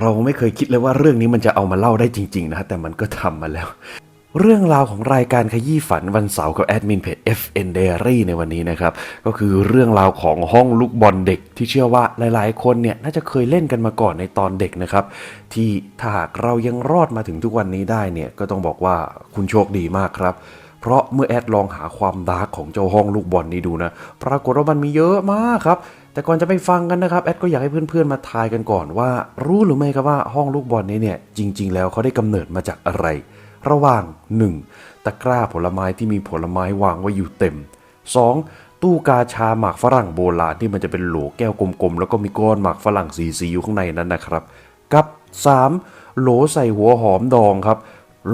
เราไม่เคยคิดเลยว่าเรื่องนี้มันจะเอามาเล่าได้จริง ๆ นะแต่มันก็ทำมาแล้ว เรื่องราวของรายการขยี้ฝันวันเสาร์กับแอดมินเพจ FN Diary ในวันนี้นะครับ ก็คือเรื่องราวของห้องลูกบอลเด็ก ที่เชื่อว่าหลายๆ คนเนี่ยน่าจะเคยเล่นกันมาก่อนในตอนเด็กนะครับ ที่ถ้าหากเรายังรอดมาถึงทุกวันนี้ได้เนี่ยก็ต้องบอกว่าคุณโชคดีมากครับเพราะเมื่อแอดลองหาความดาร์กของเจ้าห้องลูกบอลนี้ดูนะ ปรากฏว่ามันมีเยอะมากครับ แต่ก่อนจะไปฟังกันนะครับ แอดก็อยากให้เพื่อนๆมาทายกันก่อนว่า รู้หรือไม่ครับว่าห้องลูกบอลนี้เนี่ย จริง ๆ แล้วเขาได้กำเนิดมาจากอะไร ระหว่าง 1. ตะกร้าผลไม้ที่มีผลไม้วางไว้อยู่เต็ม 2. ตู้กาชาหมากฝรั่งโบราณที่มันจะเป็นโหลแก้วกลมๆแล้วก็มีก้อนหมากฝรั่งสีสีๆอยู่ข้างในนั้นนะครับ กับ 3. โหลใส่หัวหอมดองครับ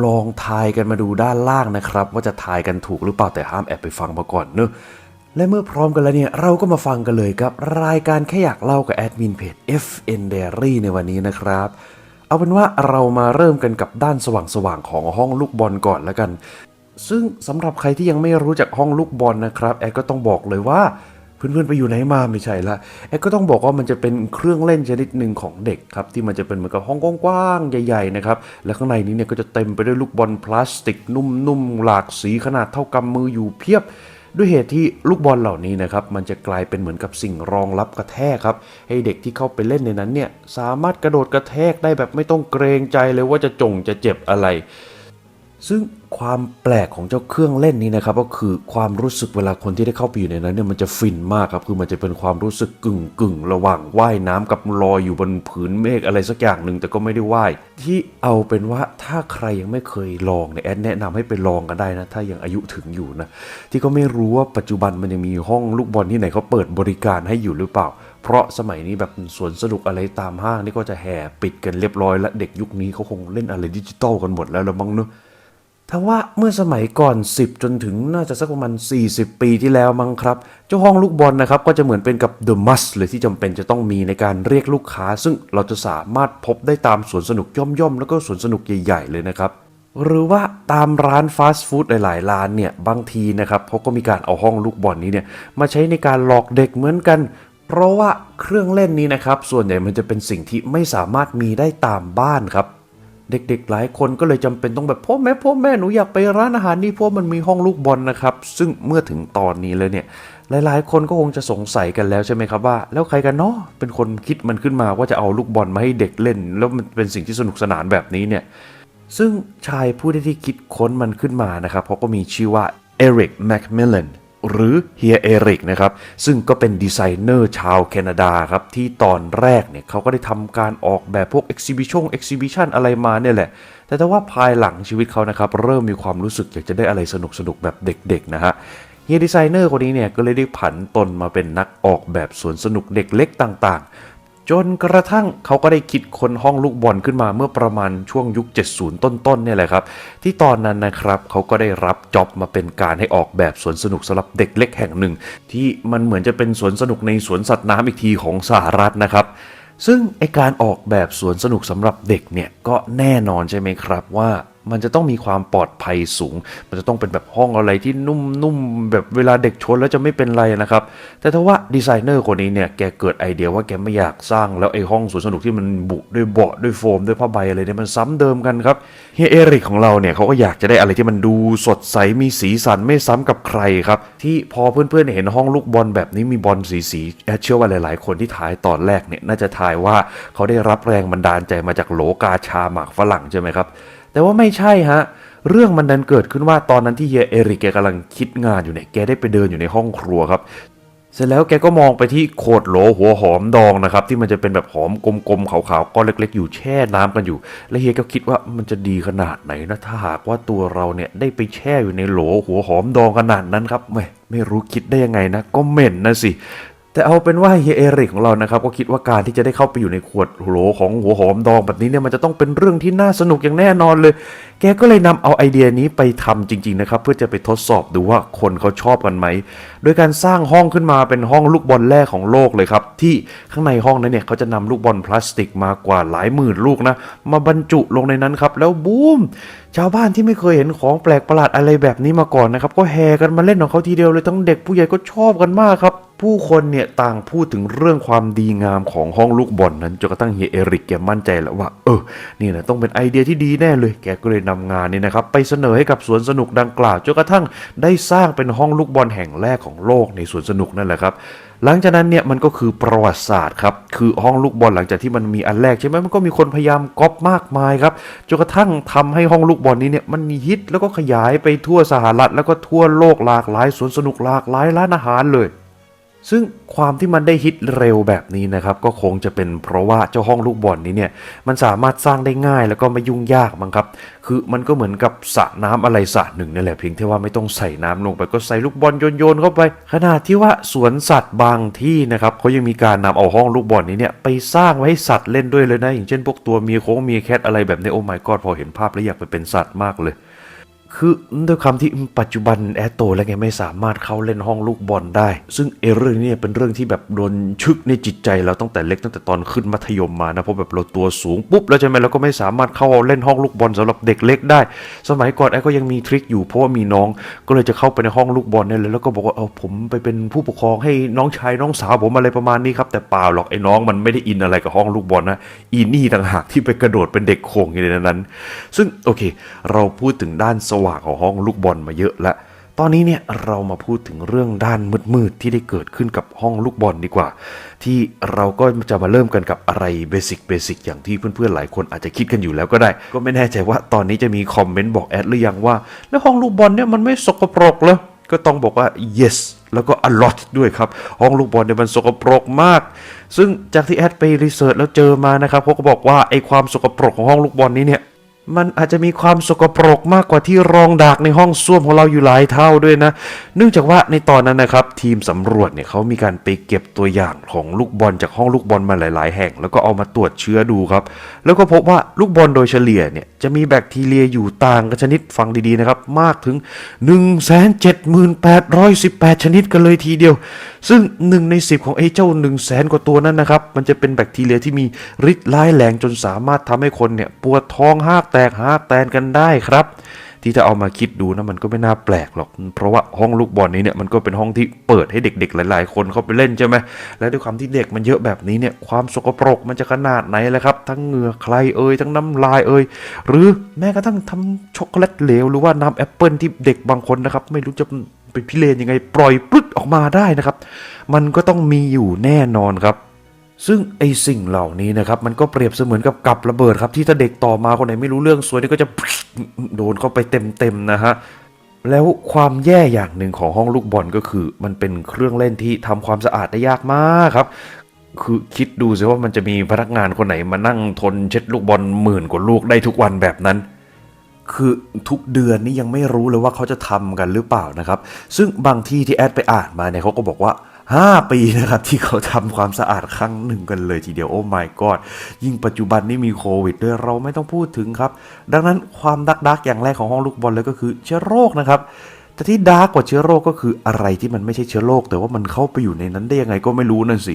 ลองทายกันมาดูด้านล่างนะครับ ว่าจะทายกันถูกหรือเปล่าแต่ห้ามแอบไปฟังมาก่อนเนอะ และเมื่อพร้อมกันแล้วเนี่ย เราก็มาฟังกันเลยครับ รายการแค่อยากเล่ากับแอดมินเพจ FN Diary ในวันนี้นะครับ เอาเป็นว่าเรามาเริ่มกันกับด้านสว่างๆของห้องลูกบอลก่อนแล้วกัน ซึ่งสำหรับใครที่ยังไม่รู้จักห้องลูกบอลนะครับแอดก็ต้องบอกเลยว่าเพื่อนๆไปอยู่ไหนมาไม่ใช่ละแอดก็ต้องบอกว่ามันจะเป็นเครื่องเล่นชนิดหนึ่งของเด็กครับที่มันจะเป็นเหมือนกับห้องกว้างๆใหญ่ๆนะครับและข้างในนี้เนี่ยก็จะเต็มไปด้วยลูกบอลพลาสติกนุ่มๆหลากสีขนาดเท่ากำมืออยู่เพียบ ด้วยเหตุที่ลูกบอลเหล่านี้นะครับมันจะกลายเป็นเหมือนกับสิ่งรองรับกระแทกครับ ให้เด็กที่เข้าไปเล่นในนั้นเนี่ยสามารถกระโดดกระแทกได้แบบไม่ต้องเกรงใจเลยว่าจะจงจะเจ็บอะไร ซึ่งความแปลกของเจ้าเครื่องเล่นนี้นะครับก็คือความรู้สึกเวลาคนที่ได้เข้าไปอยู่ในนั้นเนี่ยมันจะฟินมากครับคือมันจะเป็นความรู้สึกกึ่งกึ่งระหว่างว่ายน้ำกับลอยอยู่บนผืนเมฆอะไรสักอย่างหนึ่งแต่ก็ไม่ได้ว่ายที่เอาเป็นว่าถ้าใครยังไม่เคยลองเนี่ยแอดแนะนำให้ไปลองกันได้นะถ้ายังอายุถึงอยู่นะที่ก็ไม่รู้ว่าปัจจุบันมันยังมีห้องลูกบอลที่ไหนเขาเปิดบริการให้อยู่หรือเปล่า เพราะสมัยนี้แบบสวนสนุกอะไรตามห้างนี่ก็จะแห่ปิดกันเรียบร้อยแล้วเด็กยุคนี้เขาคงเล่นอะไรดิจิตอลกันหมดแล้วละมั้งเนอะ ทั้งว่าเมื่อสมัยก่อน 10 จนถึงน่าจะสักประมาณ 40 ปีที่แล้วมั้งครับ เจ้าห้องลูกบอลนะครับก็จะเหมือนเป็นกับ The Must เลยที่จำเป็นจะต้องมีในการเรียกลูกค้า ซึ่งเราจะสามารถพบได้ตามสวนสนุกย่อมๆ แล้วก็สวนสนุกใหญ่ ๆ เลยนะครับ หรือว่าตามร้านฟาสต์ฟู้ดหลายๆ ร้านเนี่ย บางทีนะครับเขาก็มีการเอาห้องลูกบอลนี้เนี่ยมาใช้ในการหลอกเด็กเหมือนกัน เพราะว่าเครื่องเล่นนี้นะครับส่วนใหญ่มันจะเป็นสิ่งที่ไม่สามารถมีได้ตามบ้านครับ เด็กๆ หลายคนก็เลยจำเป็นต้องแบบพ่อแม่พ่อแม่หนูอยากไปร้านอาหารนี่เพราะมันมีห้องลูกบอลนะครับ ซึ่งเมื่อถึงตอนนี้เลยเนี่ย หลายๆ คนก็คงจะสงสัยกันแล้วใช่ไหมครับว่า แล้วใครกันเนาะเป็นคนคิดมันขึ้นมาว่าจะเอาลูกบอลมาให้เด็กเล่น แล้วมันเป็นสิ่งที่สนุกสนานแบบนี้เนี่ยซึ่งชายผู้ที่คิดค้นมันขึ้นมานะครับเขาก็มีชื่อว่าเอริกแมคมิลเลน หรือเฮียเอริกนะครับซึ่งก็เป็นดีไซเนอร์ชาวแคนาดาครับที่ตอนแรกเนี่ยเขาก็ได้ทำการออกแบบพวกเอ็กซิบิชงเอ็กซิบิชันอะไรมาเนี่ยแหละ แต่แต่ว่าภายหลังชีวิตเขานะครับเริ่มมีความรู้สึกอยากจะได้อะไรสนุกสนุกๆแบบเด็กๆนะฮะเฮียดีไซเนอร์คนนี้เนี่ยก็เลยได้ผันตนมาเป็นนักออกแบบสวนสนุกเด็กเล็กต่างๆ จนกระทั่งเขาก็ได้คิดค้นห้องลูกบอลขึ้นมาเมื่อประมาณช่วงยุค 70 ต้นๆเนี่ยแหละครับ ที่ตอนนั้นนะครับเขาก็ได้รับจ็อบมาเป็นการให้ออกแบบสวนสนุกสำหรับเด็กเล็กแห่งหนึ่ง ที่มันเหมือนจะเป็นสวนสนุกในสวนสัตว์น้ำอีกทีของสหรัฐนะครับซึ่งไอการออกแบบสวนสนุกสำหรับเด็กเนี่ยก็แน่นอนใช่ไหมครับว่า มันจะต้องมีความปลอดภัยสูง มันจะต้องเป็นแบบห้องอะไรที่นุ่มๆแบบเวลาเด็กชนแล้วจะไม่เป็นไรนะครับ แต่ถ้าว่าดีไซเนอร์คนนี้เนี่ยแกเกิดไอเดียว่าแกไม่อยากสร้างแล้วไอห้องสวนสนุกที่มันบุด้วยเบาะด้วยโฟมด้วยผ้าใบอะไรเนี่ยมันซ้ำเดิมกันครับเฮียเอริกของเราเนี่ยเขาก็อยากจะได้อะไรที่มันดูสดใสมีสีสันไม่ซ้ำกับใครครับ ที่พอเพื่อนๆเห็นห้องลูกบอลแบบนี้มีบอลสีสีๆแอดเชื่อว่าหลาย ๆ คนที่ถ่ายตอนแรกเนี่ยน่าจะทายว่าเขาได้รับแรงบันดาลใจมาจากโหลกาชาหมากฝรั่งใช่ไหมครับ แต่ว่าไม่ใช่ฮะ เรื่องมันดันเกิดขึ้นว่าตอนนั้นที่เฮียเอริกแกกำลังคิดงานอยู่เนี่ยแกได้ไปเดินอยู่ในห้องครัวครับ เสร็จแล้วแกก็มองไปที่โขดโหลหัวหอมดองนะครับ ที่มันจะเป็นแบบหอมกลมๆขาวๆก้อนเล็ก ๆ อยู่แช่น้ำกันอยู่ และเฮียก็คิดว่ามันจะดีขนาดไหนนะถ้าหากว่าตัวเราเนี่ยได้ไปแช่อยู่ในโหลหัวหอมดองขนาดนั้นครับไม่ไม่รู้คิดได้ยังไงนะ ก็เหม็นนะสิ แต่เอาเป็นว่าเฮียเอริกของเรานะครับก็คิดว่าการที่จะได้เข้าไปอยู่ในขวดโหลของหัวหอมดองแบบนี้เนี่ยมันจะต้องเป็นเรื่องที่น่าสนุกอย่างแน่นอนเลย แกก็เลยนำเอาไอเดียนี้ไปทำจริง ๆ นะครับ เพื่อจะไปทดสอบดูว่าคนเขาชอบกันไหมโดยการสร้างห้องขึ้นมาเป็นห้องลูกบอลแรกของโลกเลยครับ ที่ข้างในห้องนั้นเนี่ยเขาจะนำลูกบอลพลาสติกมากว่าหลายหมื่นลูกนะมาบรรจุลงในนั้นครับแล้วบูมชาวบ้านที่ไม่เคยเห็นของแปลกประหลาดอะไรแบบนี้มาก่อนนะครับก็แห่กันมาเล่นของเขาทีเดียวเลยทั้งเด็กผู้ใหญ่ก็ชอบกันมากครับ ผู้คนเนี่ยต่างพูดถึงเรื่องความดีงามของห้องลูกบอลนนั้นจนกระทั่งเฮียเอริกแกมั่นใจแล้วว่า เออนี่นะต้องเป็นไอเดียที่ดีแน่เลย แกก็เลยนำงานนี้นะครับ ไปเสนอให้กับสวนสนุกดังกล่าวจนกระทั่งได้สร้างเป็นห้องลูกบอลแห่งแรกของโลกในสวนสนุกนั่นแหละครับหลังจากนั้นเนี่ยมันก็คือประวัติศาสตร์ครับคือห้องลูกบอลหลังจากที่มันมีอันแรกใช่ไหมมันก็มีคนพยายามก๊อปมากมายครับจนกระทั่งทำให้ห้องลูกบอลนี้เนี่ยมันมีฮิตแล้วก็ขยายไปทั่วสหรัฐแล้วก็ทั่วโลกหลากหลายสวนสนุกหลากหลายร้านอาหารเลย ซึ่งความที่มันได้ฮิตเร็วแบบนี้นะครับก็คงจะเป็นเพราะว่าเจ้าห้องลูกบอลนี้เนี่ยมันสามารถสร้างได้ง่ายแล้วก็ไม่ยุ่งยากมั้งครับ คือมันก็เหมือนกับสระน้ำอะไรสระหนึ่งนั่นแหละเพียงแค่ว่าไม่ต้องใส่น้ำลงไปก็ใส่ลูกบอลโยนๆเข้าไป ขนาดที่ว่าสวนสัตว์บางที่นะครับเขายังมีการนำเอาห้องลูกบอลนี้เนี่ยไปสร้างไว้ให้สัตว์เล่นด้วยเลยนะอย่างเช่นพวกตัวมีโค้งมีแคทอะไรแบบนี้โอ้ my god พอเห็นภาพแล้วอยากไปเป็นสัตว์มากเลย คือด้วยคำที่ปัจจุบันแอดโตแล้วไงไม่สามารถเข้าเล่นห้องลูกบอลได้ ซึ่งเอเรื่องนี้เป็นเรื่องที่แบบโดนชึกในจิตใจเราตั้งแต่เล็กตั้งแต่ตอนขึ้นมัธยมมานะเพราะแบบเราตัวสูงปุ๊บแล้วใช่ไหมเราก็ไม่สามารถเข้าเล่นห้องลูกบอลสำหรับเด็กเล็กได้ สมัยก่อนแอดก็ยังมีทริคอยู่เพราะว่ามีน้องก็เลยจะเข้าไปในห้องลูกบอลเนี่ยเลยแล้วก็บอกว่าเออผมไปเป็นผู้ปกครองให้น้องชายน้องสาวผมอะไรประมาณนี้ครับแต่เปล่าหรอกไอ้น้องมันไม่ได้อินอะไรกับห้องลูกบอลนะอีนี่ต่างหากที่ไปกระโดดเป็นเด็กโขงอยู่ในนั้น ซึ่งโอเค เราพูดถึงด้านสว่างของห้องลูกบอลมาเยอะแล้วตอนนี้เนี่ยเรามาพูดถึงเรื่องด้านมืดๆที่ได้เกิดขึ้นกับห้องลูกบอลดีกว่า ที่เราก็จะมาเริ่มกันกับอะไรเบสิกเบสิกอย่างที่เพื่อนๆหลายคนอาจจะคิดกันอยู่แล้วก็ได้ ก็ไม่แน่ใจว่าตอนนี้จะมีคอมเมนต์บอกแอดหรือยังว่า แล้วห้องลูกบอลเนี่ยมันไม่สกปรกเหรอก็ต้องบอกว่า yes แล้วก็ a lot ด้วยครับ ห้องลูกบอลเนี่ยมันสกปรกมาก ซึ่งจากที่แอดไปรีเสิร์ชแล้วเจอมานะครับเขาก็บอกว่าไอความสกปรกของห้องลูกบอลนี้เนี่ย มันอาจจะมีความสกปรกมากกว่าที่รองดากในห้องส้วมของเราอยู่หลายเท่าด้วยนะ เนื่องจากว่าในตอนนั้นนะครับ ทีมสำรวจเนี่ยเขามีการไปเก็บตัวอย่างของลูกบอลจากห้องลูกบอลมาหลาย ๆ แห่ง แล้วก็เอามาตรวจเชื้อดูครับ แล้วก็พบว่าลูกบอลโดยเฉลี่ยเนี่ยจะมีแบคทีเรียอยู่ต่างกันชนิดฟังดี ๆ นะครับ มากถึง 178,18 ชนิดกันเลยทีเดียว ซึ่ง 1 ใน 10 ของไอ้เจ้า1 0 0 0 0แสนกว่าตัวนั้นนะครับ มันจะเป็นแบคทีเรียที่มีฤทธิ์ร้ายแรงจนสามารถทำให้คนเนี่ยปวดท้องหากแตกหากแตนกันได้ครับ ที่ถ้าเอามาคิดดูนะมันก็ไม่น่าแปลกหรอก เพราะว่าห้องลูกบอลนี้เนี่ยมันก็เป็นห้องที่เปิดให้เด็กๆ หลาย ๆ คนเข้าไปเล่นใช่ไหมและด้วยความที่เด็กมันเยอะแบบนี้เนี่ยความสกปรกมันจะขนาดไหนแหละครับ ทั้งเหงื่อใครเอ่ยทั้งน้ำลายเอ่ยหรือแม้กระทั่งทำช็อกโกแลตเหลวหรือว่าน้ำแอปเปิลที่เด็กบางคนนะครับไม่รู้จะไปพิเรนยังไงปล่อยปลึดออกมาได้นะครับ มันก็ต้องมีอยู่แน่นอนครับ ซึ่งไอสิ่งเหล่านี้นะครับ มันก็เปรียบเสมือนกับกับระเบิดครับ ที่ถ้าเด็กต่อมาคนไหนไม่รู้เรื่องสวยนี่ก็จะโดนเข้าไปเต็มๆนะฮะแล้วความแย่อย่างหนึ่งของห้องลูกบอลก็คือ มันเป็นเครื่องเล่นที่ทำความสะอาดได้ยากมากครับ คือคิดดูสิว่ามันจะมีพนักงานคนไหนมานั่งทนเช็ดลูกบอลหมื่นกว่าลูกได้ทุกวันแบบนั้น คือทุกเดือนนี่ยังไม่รู้เลยว่าเขาจะทำกันหรือเปล่านะครับ ซึ่งบางที่ที่แอดไปอ่านมาเนี่ยเขาก็บอกว่า 5 ปีนะครับ ที่เขาทำความสะอาดครั้งหนึ่งกันเลยทีเดียวโอ้ my god ยิ่งปัจจุบันนี้มีโควิดด้วยเราไม่ต้องพูดถึงครับ ดังนั้นความดักดักอย่างแรกของห้องลูกบอลเลยก็คือเชื้อโรคนะครับแต่ที่ดาร์กกว่าเชื้อโรคก็คืออะไรที่มันไม่ใช่เชื้อโรคแต่ว่ามันเข้าไปอยู่ในนั้นได้ยังไงก็ไม่รู้นั่นสิ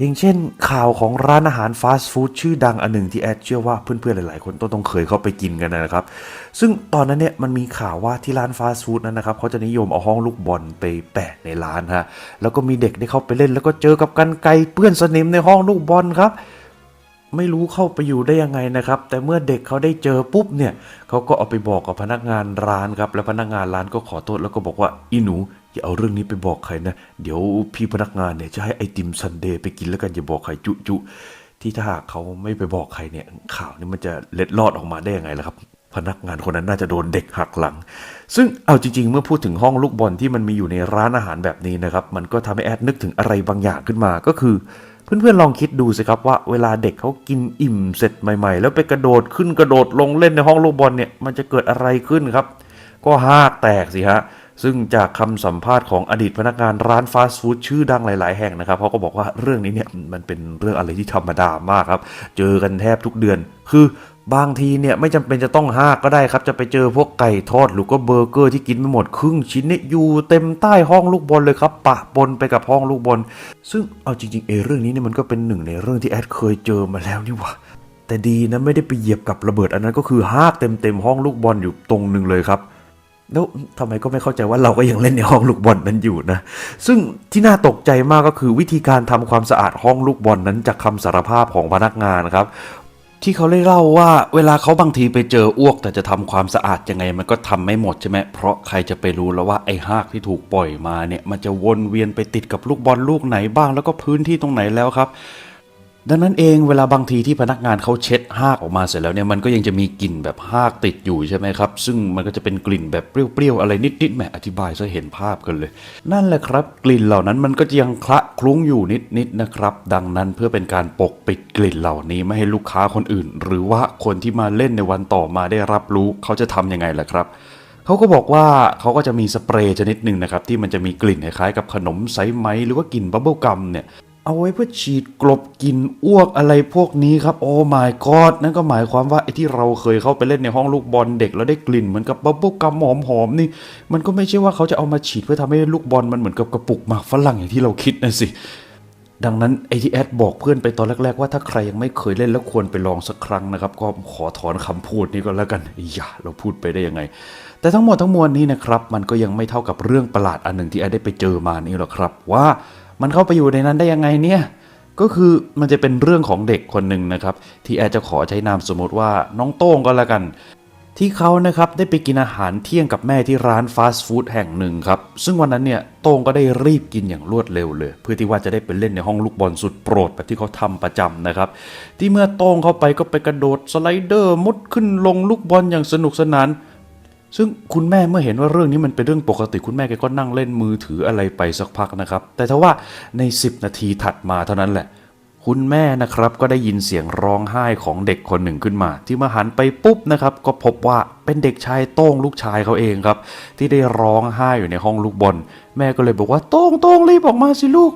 อย่างเช่นข่าวของร้านอาหารฟาสต์ฟู้ดชื่อดังอันหนึ่งที่แอดเชื่อว่าเพื่อนๆหลายๆ คนต้องต้องเคยเข้าไปกินกันนะครับ ซึ่งตอนนั้นเนี่ยมันมีข่าวว่าที่ร้านฟาสต์ฟู้ดนั้นนะครับเขาจะนิยมเอาห้องลูกบอลไปแปะในร้านฮะแล้วก็มีเด็กได้เข้าไปเล่น แล้วก็เจอกับกันไกรเปื้อนสนิมในห้องลูกบอลครับไม่รู้เข้าไปอยู่ได้ยังไงนะครับ แต่เมื่อเด็กเขาได้เจอปุ๊บเนี่ยเขาก็เอาไปบอกกับพนักงานร้านครับ แล้วพนักงานร้านก็ขอโทษแล้วก็บอกว่าอีหนู อย่าเอาเรื่องนี้ไปบอกใครนะ เดี๋ยวพี่พนักงานเนี่ยจะให้ไอติมซันเดย์ไปกินแล้วกันอย่าบอกใครจุจุที่ถ้าหากเขาไม่ไปบอกใครเนี่ย ข่าวนี้มันจะเล็ดลอดออกมาได้ยังไงล่ะครับ พนักงานคนนั้นน่าจะโดนเด็กหักหลัง ซึ่งเอาจริง ๆ เมื่อพูดถึงห้องลูกบอลที่มันมีอยู่ในร้านอาหารแบบนี้นะครับ มันก็ทำให้แอดนึกถึงอะไรบางอย่างขึ้นมาก็คือเพื่อนๆลองคิดดูสิครับว่าเวลาเด็กเขากินอิ่มเสร็จใหม่ ๆ แล้วไปกระโดดขึ้นกระโดดลงเล่นในห้องลูกบอลเนี่ยมันจะเกิดอะไรขึ้นครับ ก็หากแตกสิฮะ ซึ่งจากคำสัมภาษณ์ของอดีตพนักงานร้านฟาสต์ฟู้ดชื่อดังหลาย ๆ แห่งนะครับเขาก็บอกว่าเรื่องนี้เนี่ยมันเป็นเรื่องอะไรที่ธรรมดามากครับ เจอกันแทบทุกเดือน คือบางทีเนี่ยไม่จำเป็นจะต้องหากก็ได้ครับ จะไปเจอพวกไก่ทอดหรือก็เบอร์เกอร์ที่กินไม่หมดครึ่งชิ้นเนี่ยอยู่เต็มใต้ห้องลูกบอลเลยครับ ปะปนไปกับห้องลูกบอลซึ่งเอาจริง ๆ เอเรื่องนี้เนี่ยมันก็เป็นหนึ่งในเรื่องที่แอดเคยเจอมาแล้วนี่หว่าแต่ดีนะไม่ได้ไปเหยียบกับระเบิดอันนั้นก็คือหากเต็มๆห้องลูกบอลอยู่ตรงหนึ่งเลยครับ แล้วทำไมก็ไม่เข้าใจว่าเราก็ยังเล่นในห้องลูกบอลนั้นอยู่นะ ซึ่งที่น่าตกใจมากก็คือวิธีการทำความสะอาดห้องลูกบอลนั้นจากคำสารภาพของพนักงานครับที่เขาได้เล่าว่าเวลาเขาบางทีไปเจออ้วก แต่จะทำความสะอาดยังไง มันก็ทำไม่หมดใช่ไหมเพราะใครจะไปรู้แล้วว่าไอ้หากที่ถูกปล่อยมาเนี่ย มันจะวนเวียนไปติดกับลูกบอลลูกไหนบ้างแล้วก็พื้นที่ตรงไหนแล้วครับ ดังนั้นเองเวลาบางทีที่พนักงานเขาเช็ดหากออกมาเสร็จแล้วเนี่ยมันก็ยังจะมีกลิ่นแบบหากติดอยู่ใช่ไหมครับ ซึ่งมันก็จะเป็นกลิ่นแบบเปรี้ยวๆอะไรนิดๆแหมอธิบายซะเห็นภาพกันเลย นั่นแหละครับ กลิ่นเหล่านั้นมันก็จะยังคละคลุ้งอยู่นิดๆนะครับ ดังนั้นเพื่อเป็นการปกปิดกลิ่นเหล่านี้ไม่ให้ลูกค้าคนอื่น หรือว่าคนที่มาเล่นในวันต่อมาได้รับรู้เขาจะทำยังไงล่ะครับเขาก็บอกว่าเขาก็จะมีสเปรย์ชนิดหนึ่งนะครับที่มันจะมีกลิ่นคล้ายๆกับขนมไซส์ไหมหรือว่ากลิ่นบับเบิลกัมเนี่ย เอาไว้เพื่อฉีดกลบกลิ่นอ้วกอะไรพวกนี้ครับ โอ้ my god นั่นก็หมายความว่าไอ้ที่เราเคยเข้าไปเล่นในห้องลูกบอลเด็กแล้วได้กลิ่นเหมือนกับบับเบิลกัมหอมนี่ มันก็ไม่ใช่ว่าเขาจะเอามาฉีดเพื่อทำให้ลูกบอลมันเหมือนกับกระปุกหมากฝรั่งอย่างที่เราคิดนะสิ ดังนั้นไอที่แอดบอกเพื่อนไปตอนแรก ๆ ว่าถ้าใครยังไม่เคยเล่นแล้วควรไปลองสักครั้งนะครับ ก็ขอถอนคำพูดนี้ก็แล้วกันอย่าเราพูดไปได้ยังไง แต่ทั้งหมดทั้งมวลนี้นะครับ มันก็ยังไม่เท่ากับเรื่องประหลาดอันหนึ่งที่แอดได้ไปเจอมานี่หรอกครับว่า มันเข้าไปอยู่ในนั้นได้ยังไงเนี่ยก็คือมันจะเป็นเรื่องของเด็กคนหนึ่งนะครับ ที่แอดจะขอใช้นามสมมติว่าน้องโต้งก็แล้วกัน ที่เขานะครับได้ไปกินอาหารเที่ยงกับแม่ที่ร้านฟาสต์ฟู้ดแห่งหนึ่งครับ ซึ่งวันนั้นเนี่ยโต้งก็ได้รีบกินอย่างรวดเร็วเลย เพื่อที่ว่าจะได้ไปเล่นในห้องลูกบอลสุดโปรดแบบที่เขาทำประจำนะครับ ที่เมื่อโต้งเข้าไปก็ไปกระโดดสไลเดอร์มุดขึ้นลงลูกบอลอย่างสนุกสนาน ซึ่งคุณแม่เมื่อเห็นว่าเรื่องนี้มันเป็นเรื่องปกติคุณแม่แกก็นั่งเล่นมือถืออะไรไปสักพักนะครับ แต่ทว่าใน 10 นาทีถัดมาเท่านั้นแหละ คุณแม่นะครับก็ได้ยินเสียงร้องไห้ของเด็กคนหนึ่งขึ้นมา ที่มื่อหันไปปุ๊บนะครับ ก็พบว่าเป็นเด็กชายโต้งลูกชายเขาเองครับ ที่ได้ร้องไห้อยู่ในห้องลูกบอลแม่ก็เลยบอกว่าโต้งโต้งรีบออกมาสิลูก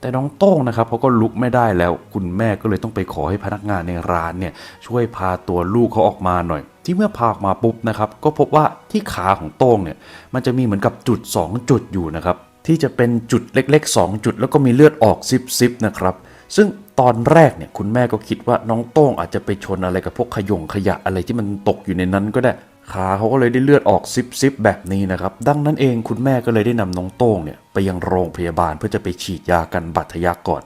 แต่น้องโต้งนะครับเขาก็ลุกไม่ได้แล้ว คุณแม่ก็เลยต้องไปขอให้พนักงานในร้านเนี่ยช่วยพาตัวลูกเขาออกมาหน่อย ที่เมื่อพาออกมาปุ๊บนะครับ ก็พบว่าที่ขาของโต้งเนี่ย มันจะมีเหมือนกับจุด 2 จุดอยู่นะครับ ที่จะเป็นจุดเล็ก ๆ 2 จุด แล้วก็มีเลือดออกซิบๆนะครับ ซึ่งตอนแรกเนี่ยคุณแม่ก็คิดว่าน้องโต้งอาจจะไปชนอะไรกับพวกขยงขยะอะไรที่มันตกอยู่ในนั้นก็ได้ขาเขาก็เลยได้เลือดออกซิบซิบแบบนี้นะครับ ดังนั้นเองคุณแม่ก็เลยได้นำน้องโต้งเนี่ยไปยังโรงพยาบาลเพื่อจะไปฉีดยากันบาดทะยักก่อน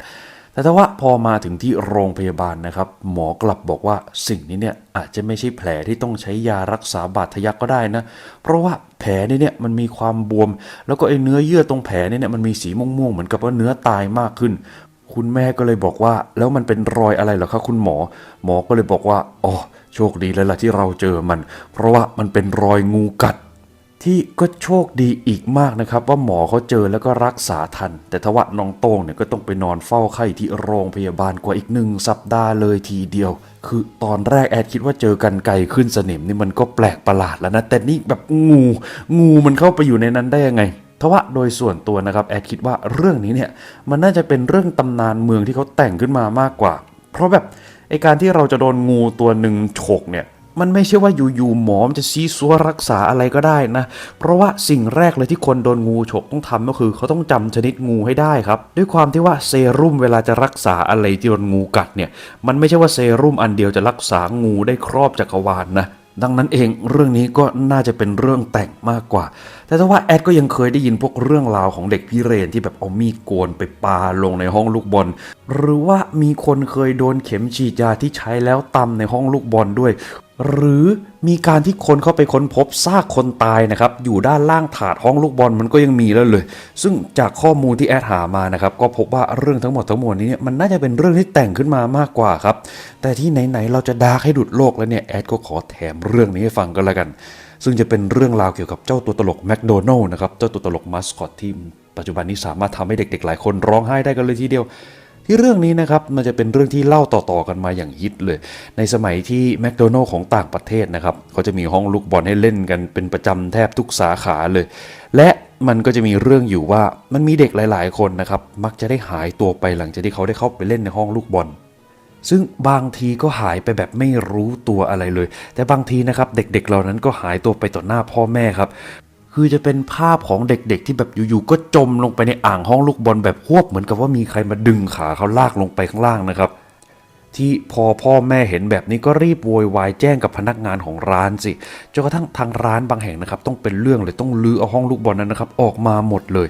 แต่ถ้าว่าพอมาถึงที่โรงพยาบาลนะครับ หมอกลับบอกว่าสิ่งนี้เนี่ยอาจจะไม่ใช่แผลที่ต้องใช้ยารักษาบาดทะยักก็ได้นะ เพราะว่าแผลนี่เนี่ยมันมีความบวม แล้วก็ไอ้เนื้อเยื่อตรงแผลนี่เนี่ยมันมีสีม่วงๆเหมือนกับว่าเนื้อตายมากขึ้น คุณแม่ก็เลยบอกว่า แล้วมันเป็นรอยอะไรเหรอคะคุณหมอ หมอก็เลยบอกว่าอ๋อโชคดีแล้วล่ะที่เราเจอมัน เพราะว่ามันเป็นรอยงูกัด ที่ก็โชคดีอีกมากนะครับ ว่าหมอเขาเจอแล้วก็รักษาทัน แต่ทว่าน้องโต้งเนี่ยก็ต้องไปนอนเฝ้าไข้ที่โรงพยาบาลกว่าอีกหนึ่งสัปดาห์เลยทีเดียว คือตอนแรกแอดคิดว่าเจอกันไกลขึ้นสนิมนี่มันก็แปลกประหลาดแล้วนะ แต่นี่แบบงูงูมันเข้าไปอยู่ในนั้นได้ยังไงทว่าโดยส่วนตัวนะครับแอดคิดว่าเรื่องนี้เนี่ยมันน่าจะเป็นเรื่องตำนานเมืองที่เขาแต่งขึ้นมามากกว่า เพราะแบบไอการที่เราจะโดนงูตัวหนึ่งฉกเนี่ย มันไม่ใช่ว่าอยู่ๆหมอมจะซีซัวรักษาอะไรก็ได้นะ เพราะว่าสิ่งแรกเลยที่คนโดนงูฉกต้องทำก็คือ เขาต้องจำชนิดงูให้ได้ครับ ด้วยความที่ว่าเซรุ่มเวลาจะรักษาอะไรที่โดนงูกัดเนี่ย มันไม่ใช่ว่าเซรุ่มอันเดียวจะรักษางูได้ครอบจักรวาลนนะ ดังนั้นเองเรื่องนี้ก็น่าจะเป็นเรื่องแต่งมากกว่า แต่ถ้าว่าแอดก็ยังเคยได้ยินพวกเรื่องราวของเด็กพิเรนที่แบบเอามีดโกนไปปาลงในห้องลูกบอล หรือว่ามีคนเคยโดนเข็มฉีดยาที่ใช้แล้วตำในห้องลูกบอลด้วย หรือ มีการที่คนเข้าไปค้นพบซากคนตายนะครับอยู่ด้านล่างถาดห้องลูกบอลมันก็ยังมีแล้วเลย ซึ่งจากข้อมูลที่แอดหามานะครับก็พบว่าเรื่องทั้งหมดทั้งมวลนี้มันน่าจะเป็นเรื่องที่แต่งขึ้นมามากกว่าครับแต่ที่ไหนๆเราจะดาร์กให้ดุดโลกแล้วเนี่ยแอดก็ขอแถมเรื่องนี้ให้ฟังก็แล้วกัน ซึ่งจะเป็นเรื่องราวเกี่ยวกับเจ้าตัวตลกแมคโดนัลล์นะครับเจ้าตัวตลกมัสคอตที่ปัจจุบันนี้สามารถทำให้เด็กๆหลายคนร้องไห้ได้กันเลยทีเดียว ที่เรื่องนี้นะครับมันจะเป็นเรื่องที่เล่าต่อๆกันมาอย่างฮิตเลย ในสมัยที่แมคโดนัลล์ของต่างประเทศนะครับเขาจะมีห้องลูกบอลให้เล่นกันเป็นประจำแทบทุกสาขาเลย และมันก็จะมีเรื่องอยู่ว่ามันมีเด็กหลายๆ คนนะครับมักจะได้หายตัวไปหลังจากที่เขาได้เข้าไปเล่นในห้องลูกบอลซึ่งบางทีก็หายไปแบบไม่รู้ตัวอะไรเลย แต่บางทีนะครับเด็กๆเหล่านั้นก็หายตัวไปต่อหน้าพ่อแม่ครับ คือจะเป็นภาพของเด็กๆ ที่แบบอยู่ๆก็จมลงไปในอ่างห้องลูกบอลแบบหวบเหมือนกับว่ามีใครมาดึงขาเขาลากลงไปข้างล่างนะครับ ที่พอพ่อแม่เห็นแบบนี้ก็รีบโวยวายแจ้งกับพนักงานของร้านสิจนกระทั่งทางร้านบางแห่งนะครับ ต้องเป็นเรื่องเลยต้องลื้อเอาห้องลูกบอลนั้นนะครับ ออกมาหมดเลย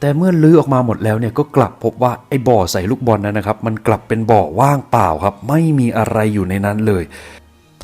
แต่เมื่อลื้อออกมาหมดแล้วเนี่ยก็กลับพบว่าไอ้บ่อใส่ลูกบอลนั้นนะครับ มันกลับเป็นบ่อว่างเปล่าครับ ไม่มีอะไรอยู่ในนั้นเลย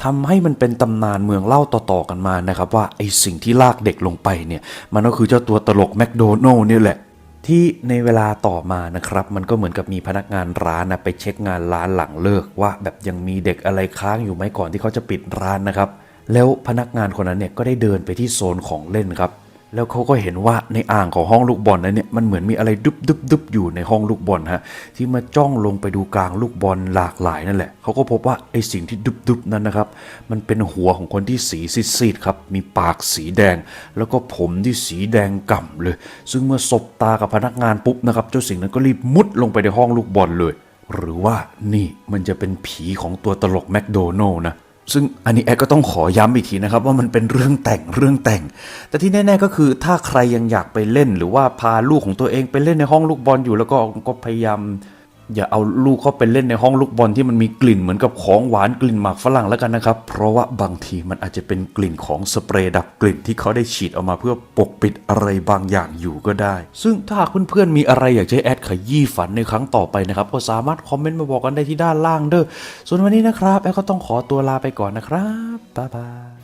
ทำให้มันเป็นตำนานเมืองเล่าต่อๆกันมานะครับว่าไอสิ่งที่ลากเด็กลงไปเนี่ยมันก็คือเจ้าตัวตลกแมคโดนัลล์นี่แหละที่ในเวลาต่อมานะครับ มันก็เหมือนกับมีพนักงานร้านนะไปเช็คงานร้านหลังเลิกว่า แบบยังมีเด็กอะไรค้างอยู่ไหมก่อนที่เขาจะปิดร้านนะครับ แล้วพนักงานคนนั้นเนี่ยก็ได้เดินไปที่โซนของเล่นครับ แล้วเขาก็เห็นว่าในอ่างของห้องลูกบอลนั้นเนี่ยมันเหมือนมีอะไรดุบดุบดุบอยู่ในห้องลูกบอลฮะที่มาจ้องลงไปดูกลางลูกบอลหลากหลายนั่นแหละเขาก็พบว่าไอสิ่งที่ดุบดุบนั้นนะครับมันเป็นหัวของคนที่สีซีดๆครับมีปากสีแดง แล้วก็ผมที่สีแดงก่ำเลย ซึ่งเมื่อสบตากับพนักงานปุ๊บนะครับเจ้าสิ่งนั้นก็รีบมุดลงไปในห้องลูกบอลเลย หรือว่านี่มันจะเป็นผีของตัวตลกแมคโดนัลล์นะ ซึ่งอันนี้แอดก็ต้องขอย้ำอีกทีนะครับ ว่ามันเป็นเรื่องแต่งเรื่องแต่ง แต่ที่แน่ ๆ ก็คือถ้าใครยังอยากไปเล่น หรือว่าพาลูกของตัวเองไปเล่นในห้องลูกบอลอยู่แล้วก็ก็พยายาม อย่าเอาลูกเข้าไปเล่นในห้องลูกบอลที่มันมีกลิ่นเหมือนกับของหวานกลิ่นหมากฝรั่งแล้วกันนะครับ เพราะว่าบางทีมันอาจจะเป็นกลิ่นของสเปรย์ดับกลิ่นที่เขาได้ฉีดออกมาเพื่อปกปิดอะไรบางอย่างอยู่ก็ได้ ซึ่งถ้าหากเพื่อนๆมีอะไรอยากจะแอดขยี้ฝันในครั้งต่อไปนะครับ ก็สามารถคอมเมนต์มาบอกกันได้ที่ด้านล่างเด้อส่วนวันนี้นะครับแอดก็ต้องขอตัวลาไปก่อนนะครับบ๊ายบาย